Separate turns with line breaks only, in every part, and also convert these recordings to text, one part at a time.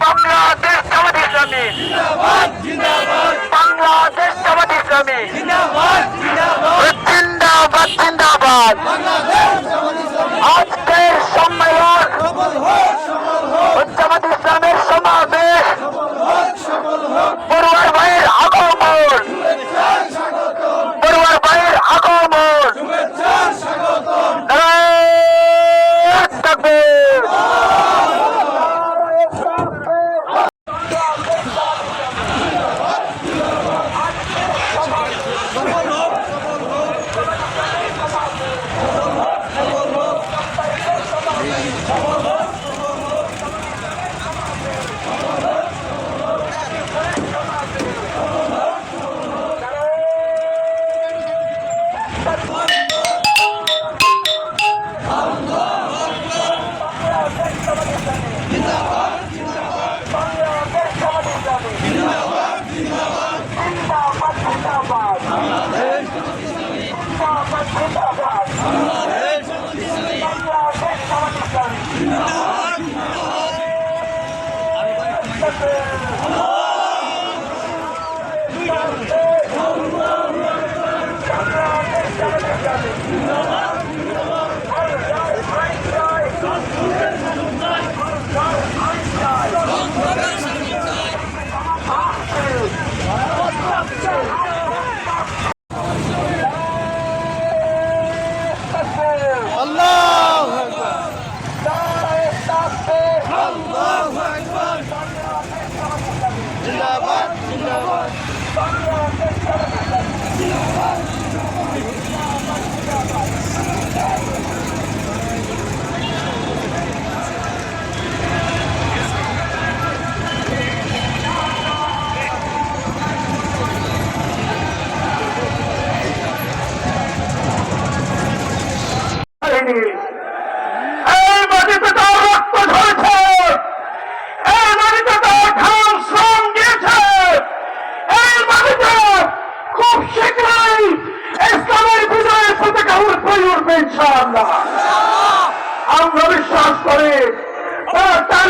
বাংলাদেশ জামাত ইসলামী বাংলাদেশ জামাত ইসলামী জিন্দাবাদ জিন্দাবাদ হয়নি।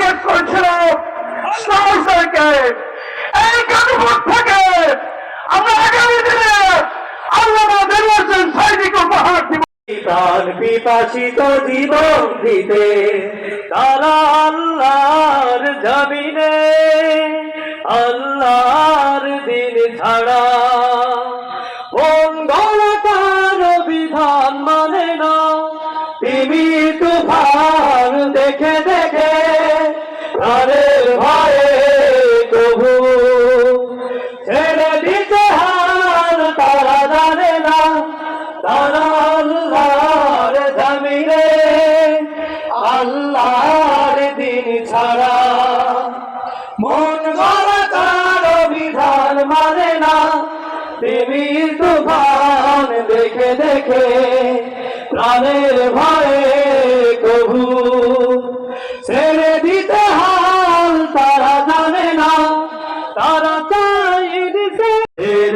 টার্গেট করেছিল। সমাজকে এই কানুভূত থেকে আমরা আগামী দিনে আল্লাহ নির্বাচন সৈনিক উপহার দিব।
প্রাণ পিপাসিত জীবন দিতে, তারা আল্লাহর জমিনে, আল্লাহর দিন ছাড়া মঙ্গল তার বিধান মানে না। তিমি তুফান দেখে দেখে প্রাণের ভয়ে প্রভু। ছেড়ে দিতে হার তারা জানে না তারা আল্লাহর জমিনে আল্লাহর দিন ছাড়া। মন গড়া তার বিধান মানে না দেবীর তুফান দেখে দেখে প্রাণের ভয়ে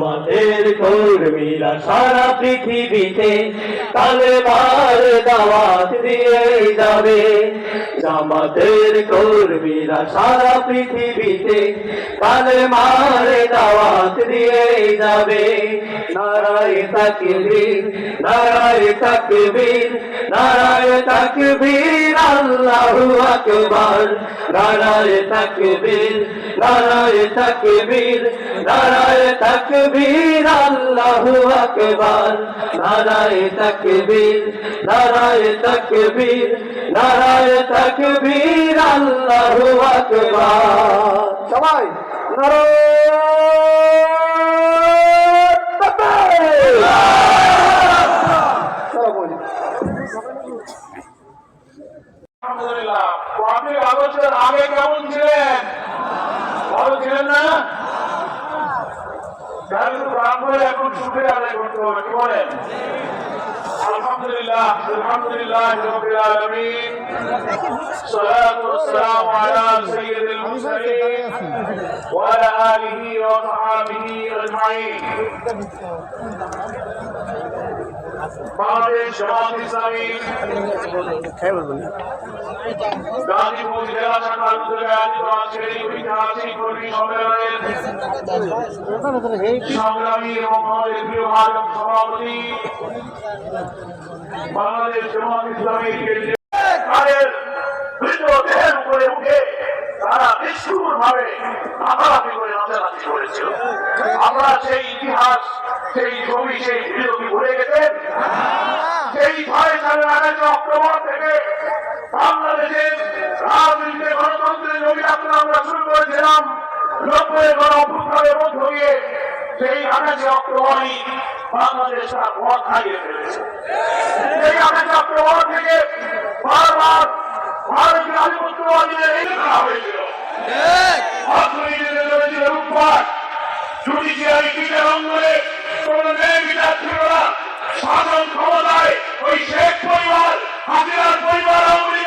জামাতের কর্মীরা সারা পৃথিবীতে কালে মার দাওয়াত দিয়ে যাবে। জামাতের কর্মীরা সারা পৃথিবীতে কালে মার দাওয়াত দিয়ে যাবে। নারায় তাকবীর নারায় তাকবীর নারায় তাকবীর, আল্লাহু আকবার। নারায়ে তাকবীর নারায়ে তাকবীর নারায়ে তাকবীর। আল্লাহু আকবার। নারায়ে তাকবীর নারায়ে তাকবীর নারায়ে তাকবীর আল্লাহু আকবার। সবাই
আলহামদুলিল্লাহ। আপনি আগে কেমন ছিলেন? ভালো ছিলেন না? তাহলে তো প্রাণ করে এখন সুখে আদায় করতে হবে কি বলেন আলহামদুলিল্লাহ আলহামদুলিল্লাহ রবিল আলামিন صلاة والسلام على سيد المرسلين وعلى آله وصحابه أجمعين বাংলাদেশ উপরে উঠে তারা নিষ্ঠুর ভাবে করে আমরা সেই ইতিহাস সেই ছবি সেই ভিডিও কি ভুলে গেছেন সেই ছয় সালের আঠাশে অক্টোবর থেকে বাংলাদেশের রাজনীতিতে গণতন্ত্রের অভিযাত্রা আমরা করেছিলাম নব্বই গণ অভ্যুত্থানের মধ্য দিয়ে সেই আঠাশে অক্টোবরই বাংলাদেশ তার পথ হারিয়ে ফেলেছে। সেই আঠাশে অক্টোবর থেকে বারবার ভারতীয় আধিপত্যবাদীদের এই করা হয়েছিল। অর্থনীতিতে চলেছিল লুটপাট। জুডিশিয়ারি বিচার অঙ্গনে কোন ন্যায় বিচার ছিল না। শাসন ক্ষমতায় ওই শেখ পরিবার হাজিরার পরিবার আওয়ামী